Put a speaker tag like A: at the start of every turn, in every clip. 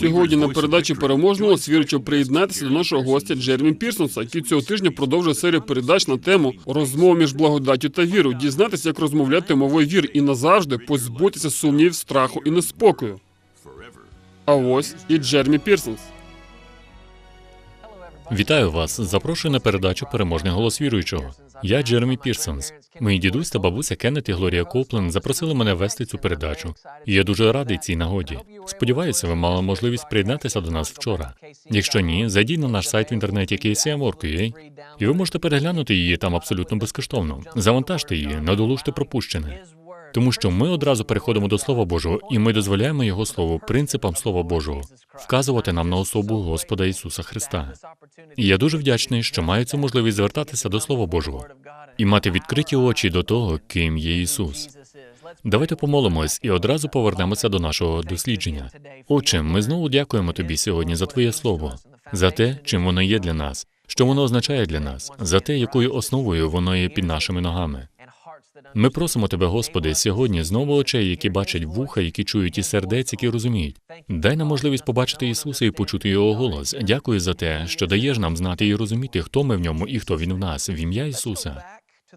A: Сьогодні на передачі переможного свірчо приєднатися до нашого гостя Джеремі Пірсонса, який цього тижня продовжує серію передач на тему розмова між благодаттю та вірою, дізнатися, як розмовляти мовою вір і назавжди позбутися сумнівів, страху і неспокою. А ось і Джеремі Пірсонс.
B: Вітаю вас. Запрошую на передачу Переможний голос віруючого. Я Джеремі Пірсонс. Мої дідусь та бабуся Кеннет і Глорія Коплен запросили мене вести цю передачу. І я дуже радий цій нагоді. Сподіваюся, ви мали можливість приєднатися до нас вчора. Якщо ні, зайдіть на наш сайт в інтернеті KCM.org.ua, і ви можете переглянути її там абсолютно безкоштовно. Завантажте її, надолужте пропущене. Тому що ми одразу переходимо до Слова Божого, і ми дозволяємо Його Слову, принципам Слова Божого, вказувати нам на особу Господа Ісуса Христа. І я дуже вдячний, що маю цю можливість звертатися до Слова Божого і мати відкриті очі до того, ким є Ісус. Давайте помолимось і одразу повернемося до нашого дослідження. Отче, ми знову дякуємо тобі сьогодні за Твоє Слово, за те, чим воно є для нас, що воно означає для нас, за те, якою основою воно є під нашими ногами. Ми просимо тебе, Господи, сьогодні знову очей, які бачать вуха, які чують і сердець, які розуміють. Дай нам можливість побачити Ісуса і почути Його голос. Дякую за те, що даєш нам знати і розуміти, хто ми в ньому і хто він в нас, в ім'я Ісуса.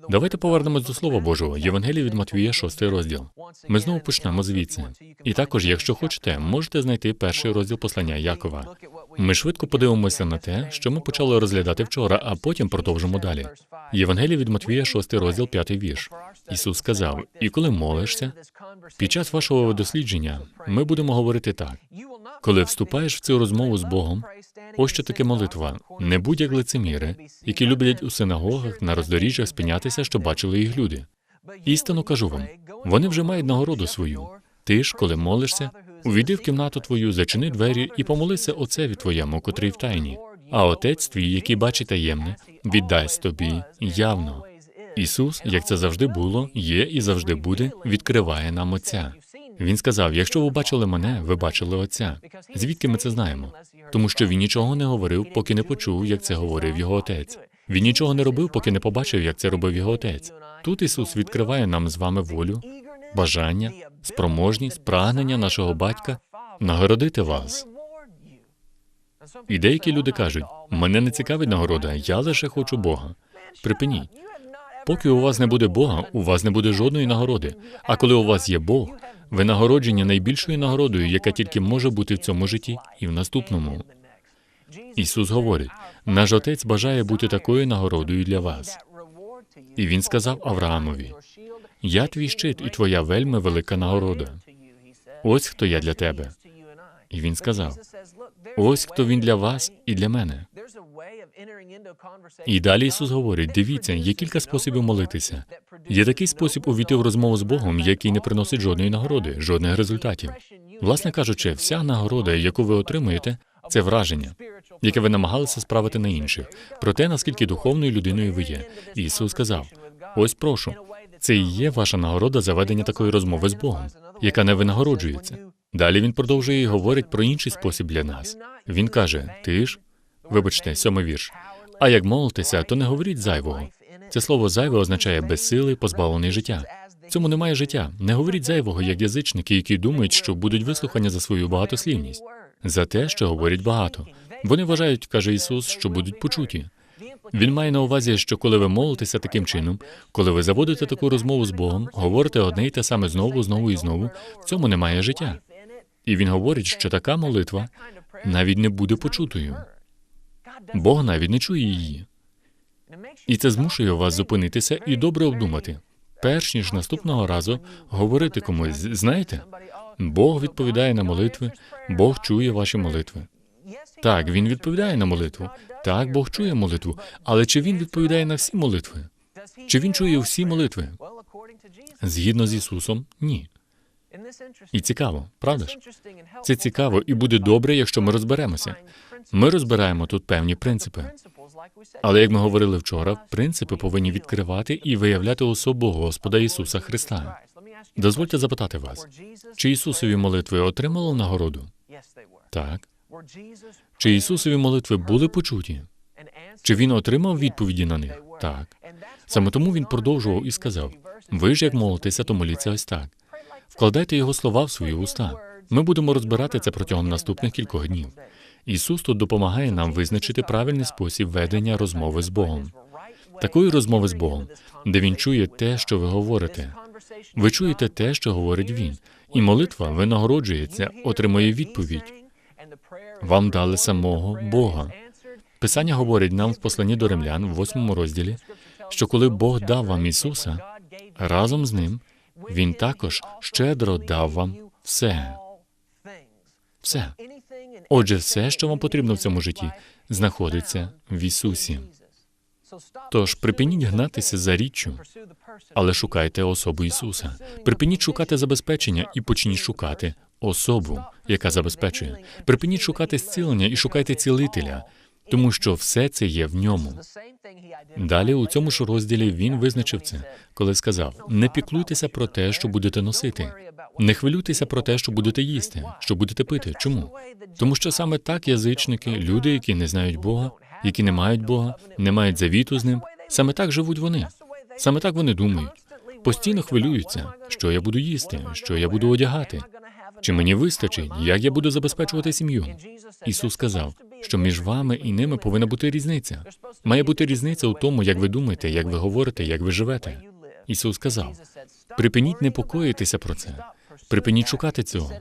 B: Давайте повернемось до Слова Божого, Євангелія від Матвія, шостий розділ. Ми знову почнемо звідси. І також, якщо хочете, можете знайти перший розділ послання Якова. Ми швидко подивимося на те, що ми почали розглядати вчора, а потім продовжимо далі. Євангелія від Матвія, шостий розділ, п'ятий вірш. Ісус сказав: І коли молишся, під час вашого дослідження ми будемо говорити так: коли вступаєш в цю розмову з Богом, ось що таке молитва. Не будь як лицеміри, які люблять у синагогах на роздоріжжях спинятися, що бачили їх люди. Істинно кажу вам, вони вже мають нагороду свою. Ти ж, коли молишся, увійди в кімнату твою, зачини двері і помолися отцеві твоєму, котрий в тайні. А отець твій, який бачить таємне, віддасть тобі явно. Ісус, як це завжди було, є і завжди буде, відкриває нам Отця. Він сказав: якщо ви бачили мене, ви бачили Отця. Звідки ми це знаємо? Тому що він нічого не говорив, поки не почув, як це говорив його отець. Він нічого не робив, поки не побачив, як це робив його отець. Тут Ісус відкриває нам з вами волю, бажання, спроможність, прагнення нашого батька нагородити вас. І деякі люди кажуть: мене не цікавить нагорода, я лише хочу Бога. Припиніть. Поки у вас не буде Бога, у вас не буде жодної нагороди. А коли у вас є Бог, ви нагороджені найбільшою нагородою, яка тільки може бути в цьому житті і в наступному. Ісус говорить: наш Отець бажає бути такою нагородою для вас. І він сказав Авраамові: Я твій щит і твоя вельми велика нагорода. Ось хто я для тебе. І він сказав: Ось хто він для вас і для мене. І далі Ісус говорить: дивіться, є кілька способів молитися. Є такий спосіб увійти в розмову з Богом, який не приносить жодної нагороди, жодних результатів. Власне кажучи, вся нагорода, яку ви отримуєте, це враження, яке ви намагалися справити на інших, про те, наскільки духовною людиною ви є. І Ісус сказав: ось прошу, це і є ваша нагорода за ведення такої розмови з Богом, яка не винагороджується. Далі він продовжує і говорить про інший спосіб для нас. Він каже: Ти ж, вибачте, сьомий вірш. А як молитеся, то не говоріть зайвого. Це слово зайве означає безсилий, позбавлений життя. Цьому немає життя. Не говоріть зайвого, як язичники, які думають, що будуть вислухані за свою багатослівність, за те, що говорять багато. Вони вважають, каже Ісус, що будуть почуті. Він має на увазі, що коли ви молитеся таким чином, коли ви заводите таку розмову з Богом, говорите одне й те саме знову, знову і знову, в цьому немає життя. І він говорить, що така молитва навіть не буде почутою. Бог навіть не чує її. І це змушує вас зупинитися і добре обдумати, перш ніж наступного разу говорити комусь. Знаєте, Бог відповідає на молитви, Бог чує ваші молитви. Так, він відповідає на молитву. Так, Бог чує молитву. Але чи він відповідає на всі молитви? Чи він чує всі молитви? Згідно з Ісусом, ні. І цікаво, правда ж? Це цікаво і буде добре, якщо ми розберемося. Ми розбираємо тут певні принципи. Але як ми говорили вчора, принципи повинні відкривати і виявляти особу Господа Ісуса Христа. Дозвольте запитати вас, чи Ісусові молитви отримали нагороду? Так. Чи Ісусові молитви були почуті? Чи він отримав відповіді на них? Так. Саме тому він продовжував і сказав: ви ж як молитеся, то моліться ось так. Вкладайте його слова в свої уста. Ми будемо розбирати це протягом наступних кількох днів. Ісус тут допомагає нам визначити правильний спосіб ведення розмови з Богом. Такої розмови з Богом, де він чує те, що ви говорите. Ви чуєте те, що говорить він, і молитва винагороджується, отримує відповідь. Вам дали самого Бога. Писання говорить нам в посланні до римлян в восьмому розділі, що коли Бог дав вам Ісуса, разом з ним Він також щедро дав вам все. Все. Отже, все, що вам потрібно в цьому житті, знаходиться в Ісусі. Тож припиніть гнатися за річчю, але шукайте особу Ісуса. Припиніть шукати забезпечення і почніть шукати особу, яка забезпечує. Припиніть шукати зцілення і шукайте цілителя, тому що все це є в ньому. Далі у цьому ж розділі він визначив це, коли сказав: не піклуйтеся про те, що будете носити, не хвилюйтеся про те, що будете їсти, що будете пити. Чому? Тому що саме так язичники, люди, які не знають Бога, які не мають Бога, не мають завіту з ним, саме так живуть вони. Саме так вони думають. Постійно хвилюються, що я буду їсти, що я буду одягати. Чи мені вистачить, як я буду забезпечувати сім'ю? Ісус сказав, що між вами і ними повинна бути різниця. Має бути різниця у тому, як ви думаєте, як ви говорите, як ви живете. Ісус сказав: припиніть непокоїтися про це, припиніть шукати цього.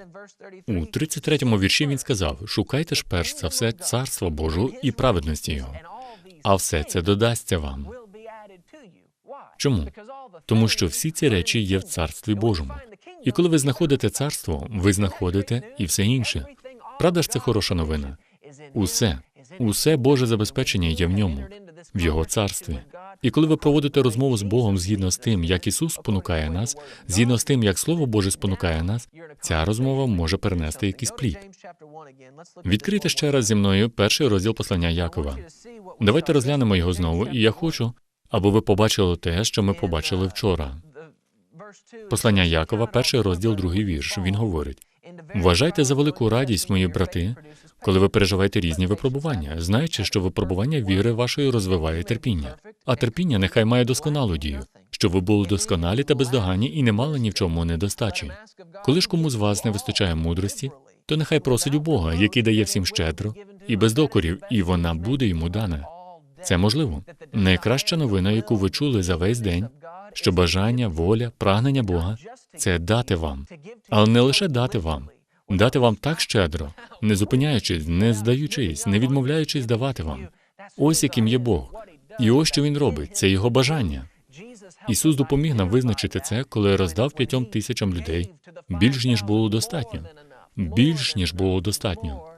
B: У 33-му вірші він сказав: шукайте ж перш за все царство Божого і праведності Його, а все це додасться вам. Чому? Тому що всі ці речі є в царстві Божому. І коли ви знаходите царство, ви знаходите і все інше. Правда ж, це хороша новина. Усе, усе Боже забезпечення є в ньому, в Його царстві. І коли ви проводите розмову з Богом згідно з тим, як Ісус спонукає нас, згідно з тим, як Слово Боже спонукає нас, ця розмова може перенести якийсь плід. Відкрийте ще раз зі мною перший розділ послання Якова. Давайте розглянемо його знову, і я хочу, аби ви побачили те, що ми побачили вчора. Послання Якова, перший розділ, другий вірш. Він говорить: вважайте за велику радість, мої брати, коли ви переживаєте різні випробування, знаючи, що випробування віри вашої розвиває терпіння, а терпіння нехай має досконалу дію, щоб ви були досконалі та бездоганні і не мали ні в чому недостачі. Коли ж кому з вас не вистачає мудрості, то нехай просить у Бога, який дає всім щедро і без докорів, і вона буде йому дана. Це можливо. Найкраща новина, яку ви чули за весь день, що бажання, воля, прагнення Бога це дати вам, але не лише дати вам, дати вам так щедро, не зупиняючись, не здаючись, не відмовляючись давати вам. Ось яким є Бог. І ось що він робить це його бажання. Ісус допоміг нам визначити це, коли роздав п'ятьом тисячам людей більш ніж було достатньо. Більш ніж було достатньо.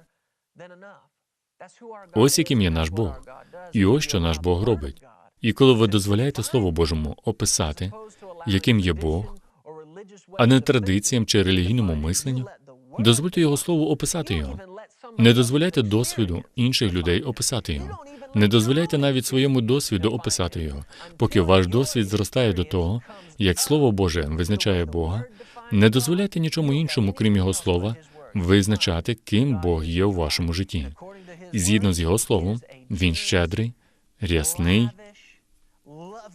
B: Ось яким є наш Бог. І ось що наш Бог робить. І коли ви дозволяєте Слову Божому описати, яким є Бог, а не традиціям чи релігійному мисленню, дозвольте його слову описати його. Не дозволяйте досвіду інших людей описати його. Не дозволяйте навіть своєму досвіду описати його, поки ваш досвід зростає до того, як Слово Боже визначає Бога. Не дозволяйте нічому іншому, крім Його слова, визначати, ким Бог є у вашому житті. І згідно з Його словом, він щедрий, рясний,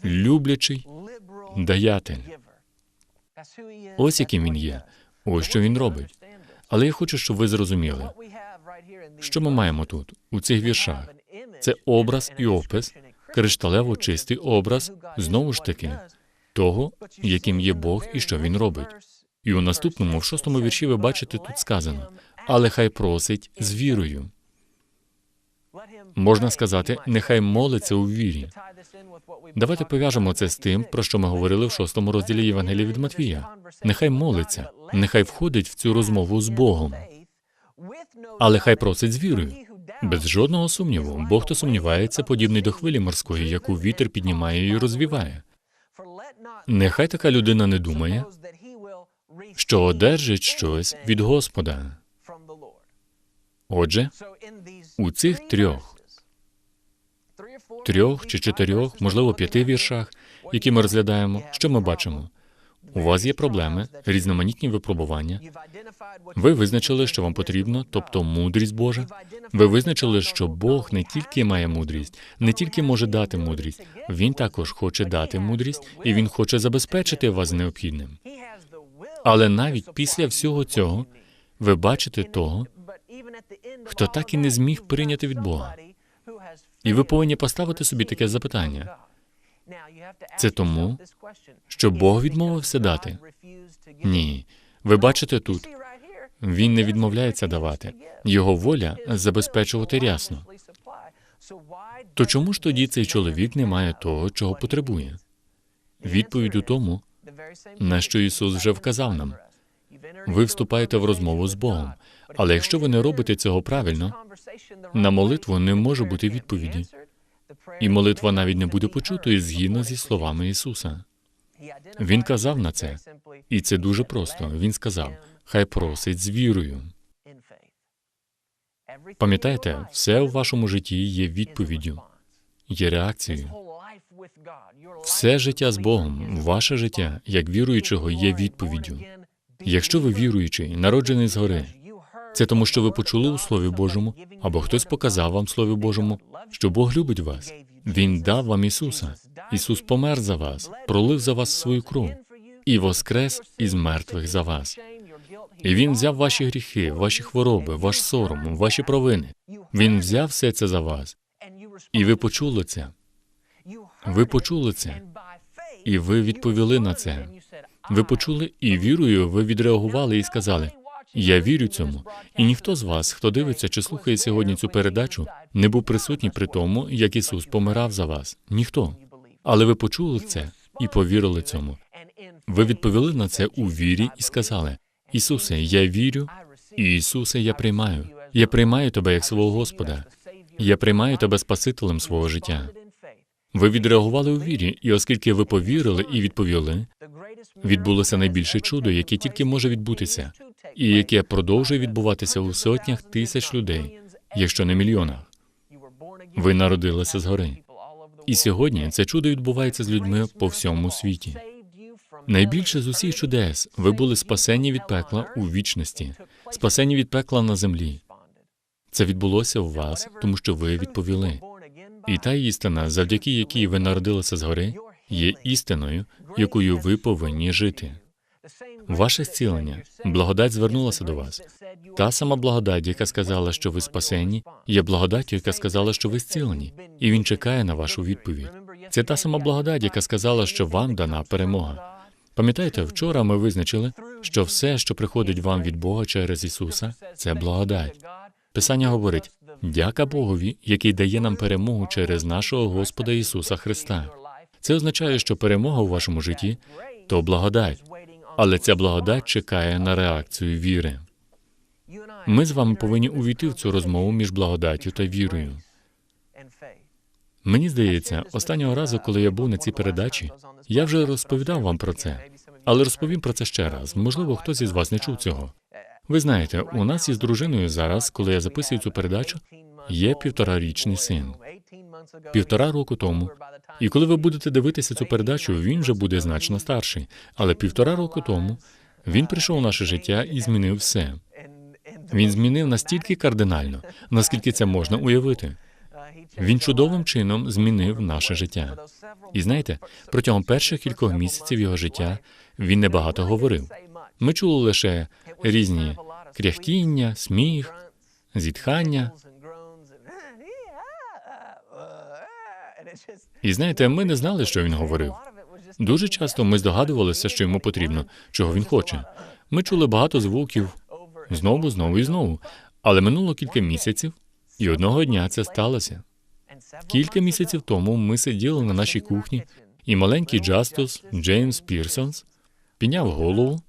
B: люблячий, даятель. Ось яким він є. Ось що він робить. Але я хочу, щоб ви зрозуміли, що ми маємо тут, у цих віршах. Це образ і опис, кришталево чистий образ, знову ж таки, того, яким є Бог і що він робить. І у наступному, в шостому вірші, ви бачите тут сказано, але хай просить з вірою. Можна сказати, нехай молиться у вірі. Давайте пов'яжемо це з тим, про що ми говорили в шостому розділі Євангелія від Матвія. Нехай молиться, нехай входить в цю розмову з Богом. Але хай просить з вірою. Без жодного сумніву, Бог, хто сумнівається, подібний до хвилі морської, яку вітер піднімає і розвіває. Нехай така людина не думає, що одержить щось від Господа. Отже, у цих трьох, трьох чи чотирьох, можливо, п'яти віршах, які ми розглядаємо, що ми бачимо? У вас є проблеми, різноманітні випробування. Ви визначили, що вам потрібно, тобто мудрість Божа. Ви визначили, що Бог не тільки має мудрість, не тільки може дати мудрість, він також хоче дати мудрість, і він хоче забезпечити вас необхідним. Але навіть після всього цього Ви бачите того, хто так і не зміг прийняти від Бога. І ви повинні поставити собі таке запитання.
C: Це тому,
B: що Бог відмовився дати? Ні. Ви бачите тут, він не відмовляється давати. Його воля забезпечувати рясно. То чому ж тоді цей чоловік не має того, чого потребує? Відповідь у тому, на що Ісус вже вказав нам. Ви вступаєте в розмову з Богом, але якщо ви не робите цього правильно, на молитву не може бути відповіді, і молитва навіть не буде почутою згідно зі словами Ісуса. Він казав на це, і це дуже просто. Він сказав: Хай просить з вірою. Пам'ятаєте, все у вашому житті є відповіддю, є реакцією. Все життя з Богом, ваше життя, як віруючого, є відповіддю. Якщо ви віруючий, народжений згори, це тому, що ви почули у Слові Божому, або хтось показав вам Слові Божому, що Бог любить вас. Він дав вам Ісуса. Ісус помер за вас, пролив за вас свою кров і воскрес із мертвих за вас. І Він взяв ваші гріхи, ваші хвороби, ваш сором, ваші провини. Він взяв все це за вас, і ви почули це. Ви почули це, і ви відповіли на це. Ви почули і вірою ви відреагували і сказали: Я вірю цьому. І ніхто з вас, хто дивиться чи слухає сьогодні цю передачу, не був присутній при тому, як Ісус помирав за вас. Ніхто. Але ви почули це і повірили цьому. Ви відповіли на це у вірі і сказали: Ісусе, я вірю, і Ісусе, я приймаю. Я приймаю тебе як свого Господа. Я приймаю тебе Спасителем свого життя. Ви відреагували у вірі, і оскільки ви повірили і відповіли, відбулося найбільше чудо, яке тільки може відбутися, і яке продовжує відбуватися у сотнях тисяч людей, якщо не мільйонах. Ви народилися згори. І сьогодні це чудо відбувається з людьми по всьому світі. Найбільше з усіх чудес ви були спасені від пекла у вічності, спасені від пекла на землі. Це відбулося у вас, тому що ви відповіли. І та істина, завдяки якій ви народилися згори, є істиною, якою ви повинні жити. Ваше зцілення, благодать звернулася до вас. Та сама благодать, яка сказала, що ви спасені, є благодаттю, яка сказала, що ви зцілені, і він чекає на вашу відповідь. Це та сама благодать, яка сказала, що вам дана перемога. Пам'ятаєте, вчора ми визначили, що все, що приходить вам від Бога через Ісуса, це благодать. Писання говорить: дяка Богові, який дає нам перемогу через нашого Господа Ісуса Христа. Це означає, що перемога у вашому житті то благодать, але ця благодать чекає на реакцію віри. Ми з вами повинні увійти в цю розмову між благодаттю та вірою. Мені здається, останнього разу, коли я був на цій передачі, я вже розповідав вам про це, але розповім про це ще раз. Можливо, хтось із вас не чув цього. Ви знаєте, у нас із дружиною зараз, коли я записую цю передачу, є півторарічний син. Півтора року тому. І коли ви будете дивитися цю передачу, він вже буде значно старший. Але півтора року тому він прийшов у наше життя і змінив все. Він змінив настільки кардинально, наскільки це можна уявити. Він чудовим чином змінив наше життя. І знаєте, протягом перших кількох місяців його життя він небагато говорив. Ми чули лише різні кряхтіння, сміх, зітхання. І знаєте, ми не знали, що він говорив. Дуже часто ми здогадувалися, що йому потрібно, чого він хоче. Ми чули багато звуків знову, знову і знову. Але минуло кілька місяців, і одного дня це сталося. Кілька місяців тому ми сиділи на нашій кухні, і маленький Джастус Джеймс Пірсонс підняв голову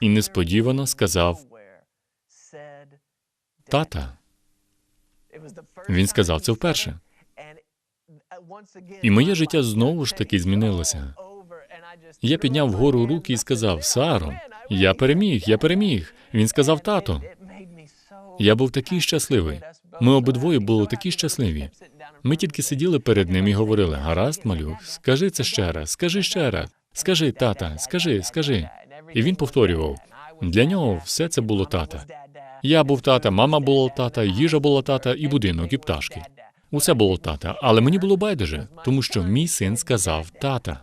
B: і несподівано сказав Тата. Він сказав це вперше. І моє життя знову ж таки змінилося. Я підняв вгору руки і сказав: Саро, я переміг, я переміг. Він сказав тато. Я був такий щасливий. Ми обидвоє були такі щасливі. Ми тільки сиділи перед ним і говорили: гаразд, малюк, скажи це ще раз, скажи ще раз, скажи, тата, скажи, скажи. І він повторював. Для нього все це було тата. Я був тата, мама була тата, їжа була тата, і будинок, і пташки. Усе було тата, але мені було байдуже, тому що мій син сказав тата.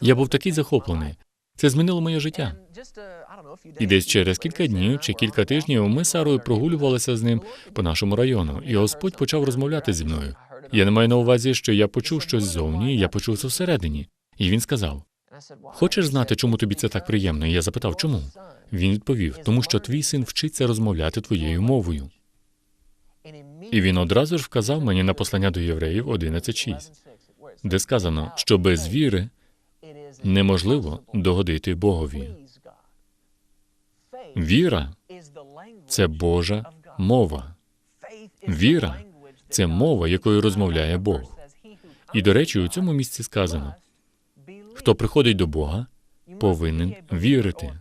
B: Я був такий захоплений. Це змінило моє життя. І десь через кілька днів чи кілька тижнів ми з Сарою прогулювалися з ним по нашому району, і Господь почав розмовляти зі мною. Я не маю на увазі, що я почув щось ззовні, я почув це всередині. І він сказав: Хочеш знати, чому тобі це так приємно? І я запитав, чому? Він відповів: тому що твій син вчиться розмовляти твоєю мовою. І він одразу ж вказав мені на послання до євреїв 11.6, де сказано, що без віри неможливо догодити Богові. Віра це Божа мова. Віра це мова, якою розмовляє Бог. І, до речі, у цьому місці сказано: хто приходить до Бога, повинен вірити.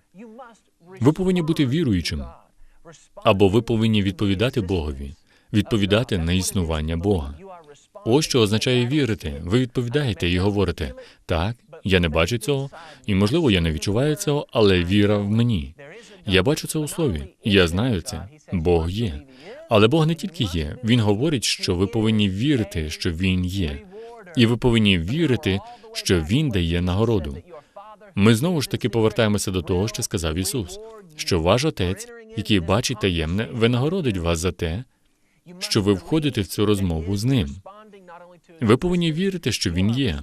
B: Ви повинні бути віруючим, або ви повинні відповідати Богові, відповідати на існування Бога. Ось що означає вірити. Ви відповідаєте і говорите: так, я не бачу цього, і можливо я не відчуваю цього, але віра в мені. Я бачу це у слові. Я знаю це. Бог є. Але Бог не тільки є. Він говорить, що ви повинні вірити, що Він є. І ви повинні вірити, що Він дає нагороду. Ми знову ж таки повертаємося до того, що сказав Ісус, що ваш Отець, який бачить таємне, винагородить вас за те, що ви входите в цю розмову з ним. Ви повинні вірити, що він є.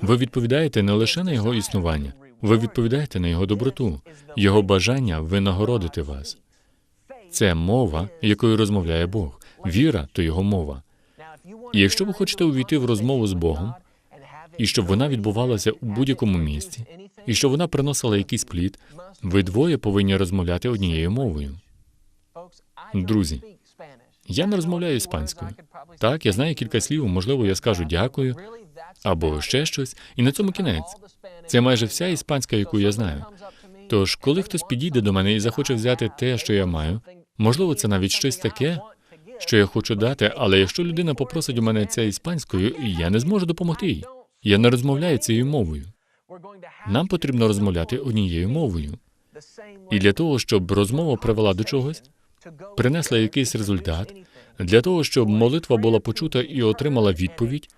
B: Ви відповідаєте не лише на його існування, ви відповідаєте на його доброту, його бажання винагородити вас. Це мова, якою розмовляє Бог. Віра то його мова. І якщо ви хочете увійти в розмову з Богом, і щоб вона відбувалася у будь-якому місці, і щоб вона приносила якийсь плід, ви двоє повинні розмовляти однією мовою. Друзі, я не розмовляю іспанською. Так, я знаю кілька слів, можливо, я скажу дякую або ще щось, і на цьому кінець. Це майже вся іспанська, яку я знаю. Тож, коли хтось підійде до мене і захоче взяти те, що я маю, можливо, це навіть щось таке, що я хочу дати, але якщо людина попросить у мене це іспанською, я не зможу допомогти їй. Я не розмовляю цією мовою. Нам потрібно розмовляти однією мовою. І для того, щоб розмова привела до чогось, принесла якийсь результат, для того, щоб молитва була почута і отримала відповідь,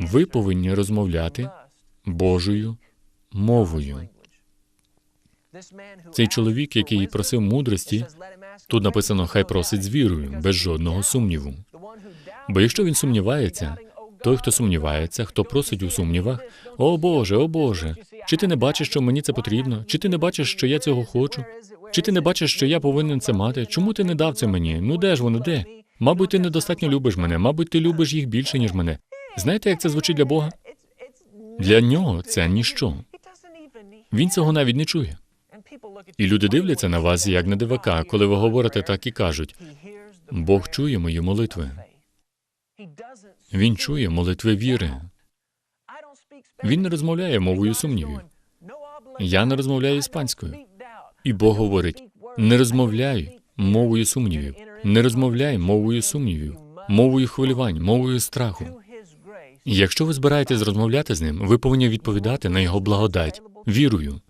B: ви повинні розмовляти Божою мовою. Цей чоловік, який просив мудрості, тут написано хай просить з вірою, без жодного сумніву. Бо якщо він сумнівається, той, хто сумнівається, хто просить у сумнівах, о Боже, о Боже, чи ти не бачиш, що мені це потрібно? Чи ти не бачиш, що я цього хочу? Чи ти не бачиш, що я повинен це мати? Чому ти не дав це мені? Ну де ж воно де? Мабуть, ти недостатньо любиш мене, мабуть, ти любиш їх більше, ніж мене. Знаєте, як це звучить для Бога? Для нього це ніщо. Він цього навіть не чує. І люди дивляться на вас як на дивака, коли ви говорите так і кажуть: Бог чує мої молитви. Він чує молитви віри. Він не розмовляє мовою сумнівів. Я не розмовляю іспанською. І Бог говорить: не розмовляй мовою сумнівів, не розмовляй мовою сумнівів, мовою хвилювань, мовою страху. І якщо ви збираєтесь розмовляти з ним, ви повинні відповідати на його благодать вірою.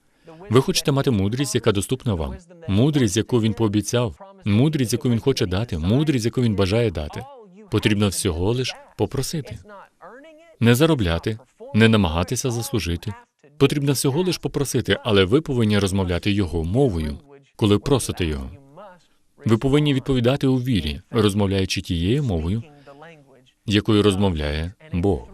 B: Ви хочете мати мудрість, яка доступна вам, мудрість, яку він пообіцяв, мудрість, яку він хоче дати, мудрість, яку він бажає дати. Потрібно всього лиш попросити, не заробляти, не намагатися заслужити. Потрібно всього лиш попросити, але ви повинні розмовляти його мовою, коли просите його. Ви повинні відповідати у вірі, розмовляючи тією мовою, якою розмовляє Бог.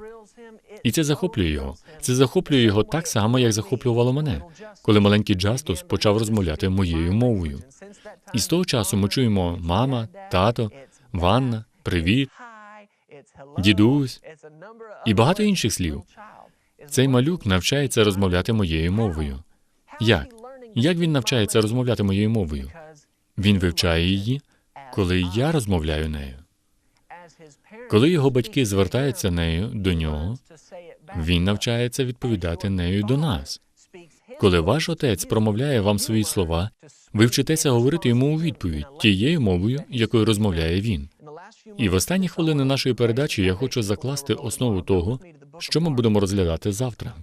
B: І це захоплює його. Це захоплює його так само, як захоплювало мене, коли маленький Джастус почав розмовляти моєю мовою. І з того часу ми чуємо мама, тато, Ванна, привіт, дідусь і багато інших слів. Цей малюк навчається розмовляти моєю мовою. Як? Як він навчається розмовляти моєю мовою? Він вивчає її, коли я розмовляю нею. Коли його батьки звертаються нею до нього, він навчається відповідати нею до нас. Коли ваш отець промовляє вам свої слова, ви вчитеся говорити йому у відповідь тією мовою, якою розмовляє він. І в останні хвилини нашої передачі я хочу закласти основу того, що ми будемо розглядати завтра.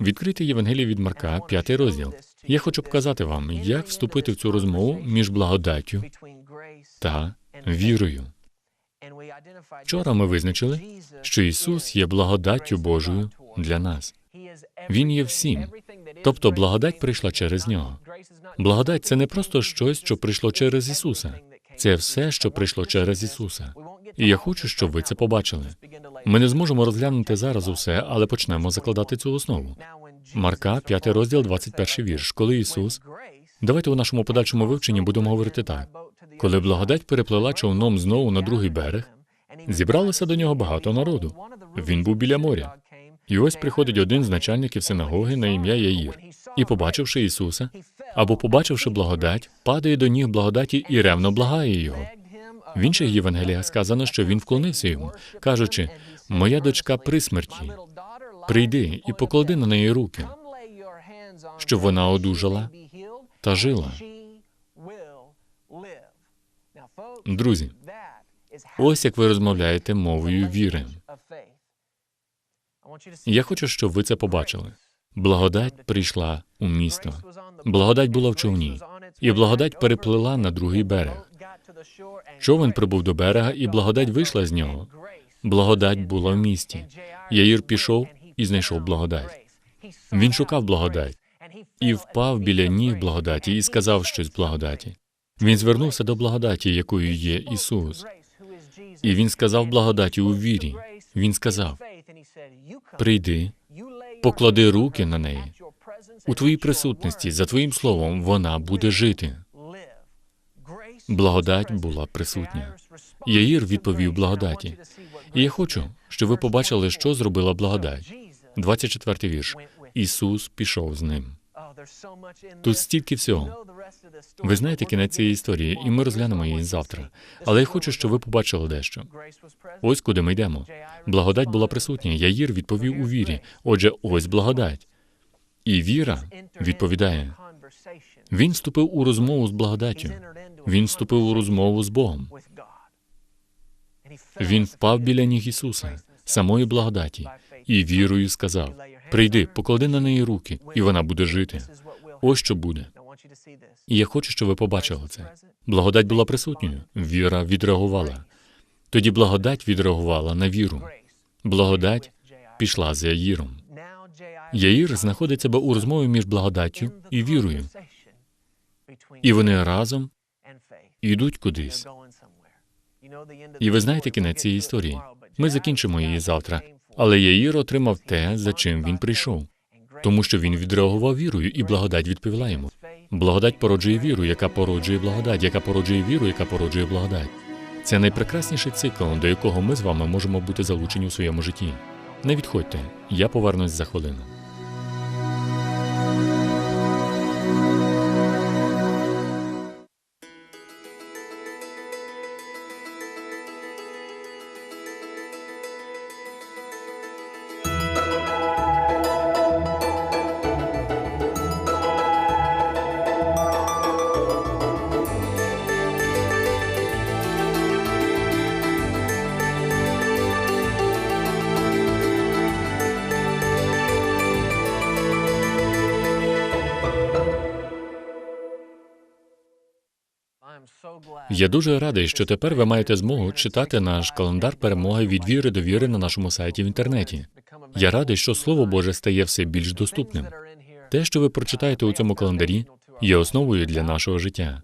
B: Відкрити Євангеліє від Марка, п'ятий розділ. Я хочу показати вам, як вступити в цю розмову між благодаттю та вірою. Вчора ми визначили, що Ісус є благодаттю Божою для нас. Він є всім. Тобто благодать прийшла через нього. Благодать це не просто щось, що прийшло через Ісуса. Це все, що прийшло через Ісуса. І я хочу, щоб ви це побачили. Ми не зможемо розглянути зараз усе, але почнемо закладати цю основу. Марка, 5 розділ, 21 вірш. Коли Ісус, давайте у нашому подальшому вивченні будемо говорити так. Коли благодать переплила човном знову на другий берег, зібралося до нього багато народу. Він був біля моря. І ось приходить один з начальників синагоги на ім'я Яїр, і, побачивши Ісуса, або побачивши благодать, падає до ніг благодаті і ревно благає його. В інших Євангеліях сказано, що він вклонився йому, кажучи: Моя дочка при смерті, прийди і поклади на неї руки, щоб вона одужала та жила. Друзі, ось як ви розмовляєте мовою віри. Я хочу, щоб ви це побачили. Благодать прийшла у місто. Благодать була в човні, і благодать переплила на другий берег. Човен прибув до берега, і благодать вийшла з нього. Благодать була в місті. Яїр пішов і знайшов благодать. Він шукав благодать і впав біля ніг благодаті і сказав щось благодаті. Він звернувся до благодаті, якою є Ісус. І він сказав благодаті у вірі. Він сказав: Прийди, поклади руки на неї. У твоїй присутності, за твоїм словом, вона буде жити. Благодать була присутня. Яїр відповів благодаті. І я хочу, щоб ви побачили, що зробила благодать. 24 вірш. Ісус пішов з ним. Тут стільки всього. Ви знаєте кінець цієї історії, і ми розглянемо її завтра. Але я хочу, щоб ви побачили дещо. Ось куди ми йдемо. Благодать була присутня. Яїр відповів у вірі. Отже, ось благодать. І віра відповідає. Він вступив у розмову з благодаттю. Він вступив у розмову з Богом. Він впав біля ніг Ісуса, самої благодаті, і вірою сказав: Прийди, поклади на неї руки, і вона буде жити. Ось що буде. І я хочу, щоб ви побачили це. Благодать була присутньою. Віра відреагувала. Тоді благодать відреагувала на віру. Благодать пішла за Яїром. Яїр знаходить себе у розмові між благодаттю і вірою, і вони разом йдуть кудись. І ви знаєте кінець цієї історії. Ми закінчимо її завтра. Але Яїр отримав те, за чим він прийшов, тому що він відреагував вірою, і благодать відповіла йому. Благодать породжує віру, яка породжує благодать, яка породжує віру, яка породжує благодать. Це найпрекрасніший цикл, до якого ми з вами можемо бути залучені у своєму житті. Не відходьте, я повернусь за хвилину. Я дуже радий, що тепер ви маєте змогу читати наш календар перемоги від віри до віри на нашому сайті в інтернеті. Я радий, що Слово Боже стає все більш доступним. Те, що ви прочитаєте у цьому календарі, є основою для нашого життя.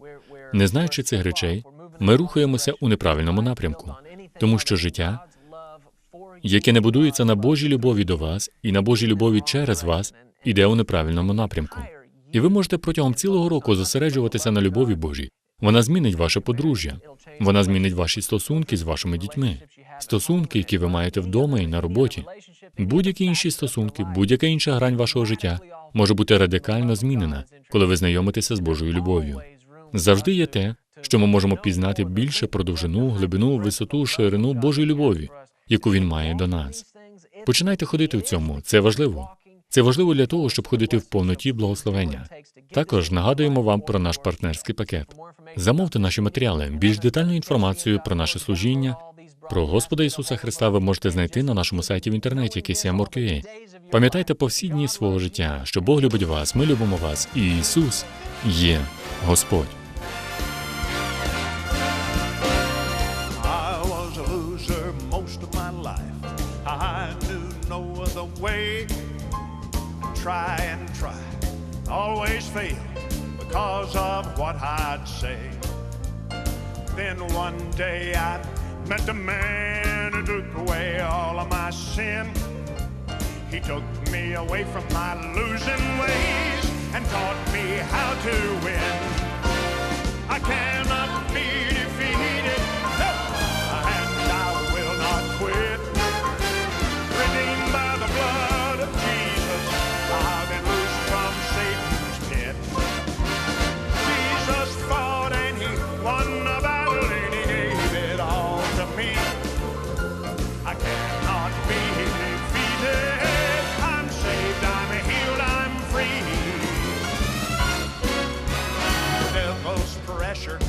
B: Не знаючи цих речей, ми рухаємося у неправильному напрямку, тому що життя, яке не будується на Божій любові до вас і на Божій любові через вас, іде у неправильному напрямку. І ви можете протягом цілого року зосереджуватися на любові Божій. Вона змінить ваше подружжя, вона змінить ваші стосунки з вашими дітьми, стосунки, які ви маєте вдома і на роботі. Будь-які інші стосунки, будь-яка інша грань вашого життя може бути радикально змінена, коли ви знайомитеся з Божою любов'ю. Завжди є те, що ми можемо пізнати більше про довжину, глибину, висоту, ширину Божої любові, яку він має до нас. Починайте ходити в цьому. Це важливо. Це важливо для того, щоб ходити в повноті благословення. Також нагадуємо вам про наш партнерський пакет. Замовте наші матеріали. Більш детальну інформацію про наше служіння, про Господа Ісуса Христа ви можете знайти на нашому сайті в інтернеті KCM.org.ua. Пам'ятайте по всі дні свого життя, що Бог любить вас, ми любимо вас, і Ісус є Господь.
D: Try and try, always fail because of what I'd say. Then one day I met the man who took away all of my sin. He took me away from my losing ways and taught me how to win. I cannot